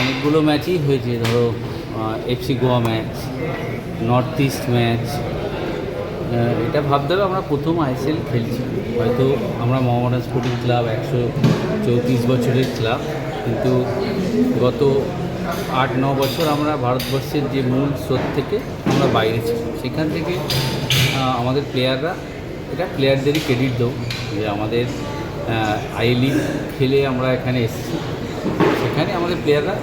অনেকগুলো ম্যাচই হয়েছে, ধরো FC Goa match North East match এটা ভাবতে হবে আমরা প্রথম আইএসএল খেলছি। হয়তো আমরা মোহামেডান স্পোর্টিং ক্লাব একশো চৌত্রিশ বছরের ক্লাব, কিন্তু গত আট, ন বছর আমরা ভারতবর্ষের যে মূল স্রোত থেকে আমরা বাইরে ছিলাম। সেখান থেকে আমাদের প্লেয়াররা এটা প্লেয়ারদেরই ক্রেডিট দেবো যে আমাদের আই লিগ খেলে আমরা এখানে এসেছি। সেখানে আমাদের প্লেয়াররা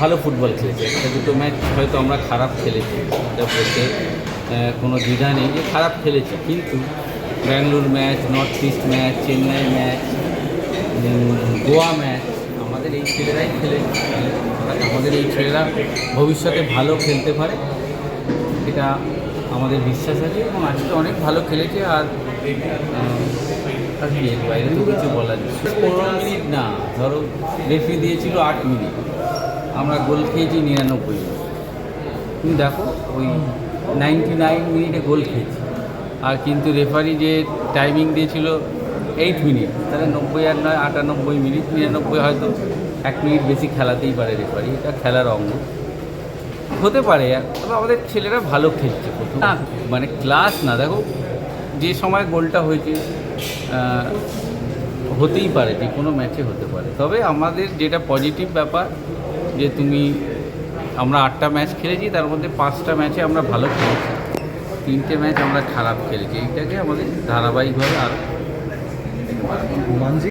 ভালো ফুটবল খেলেছে। একটা দুটো ম্যাচ হয়তো আমরা খারাপ খেলেছি, এটা বলতে কোনো দ্বিধা নেই যে খারাপ খেলেছি। কিন্তু Bangalore match North East match Chennai match Goa match আমাদের এই ছেলেরাই খেলে আমাদের এই ছেলেরা ভবিষ্যতে ভালো খেলতে পারে, এটা আমাদের বিশ্বাস আছে এবং আজকে অনেক ভালো খেলেছে আর বাইরে তো কিছু বলার নেই। ধরো রেফি দিয়েছিল আট মিনিট আমরা গোল খেয়েছি নিরানব্বই। তুমি দেখো ওই নাইনটি নাইন মিনিটে গোল খেয়েছি। আর কিন্তু রেফারি যে টাইমিং দিয়েছিল এইট মিনিট তাহলে নব্বই আর নয় আটানব্বই মিনিট নিরানব্বই হয়তো এক মিনিট বেশি খেলাতেই পারে রেফারি এটা খেলার অঙ্গ। হতে পারে তবে আমাদের ছেলেরা ভালো খেলছে না। মানে ক্লাস না দেখো যে সময় গোলটা হয়েছে হতেই পারে, যে কোনো ম্যাচে হতে পারে। তবে আমাদের যেটা পজিটিভ ব্যাপার, যে তুমি, আমরা আটটা ম্যাচ খেলেছি, তার মধ্যে পাঁচটা ম্যাচে আমরা ভালো খেলেছি। তিনটে ম্যাচ আমরা খারাপ খেলেছি। এইটাকে আমাদের ধারাবাহিকভাবে মানজি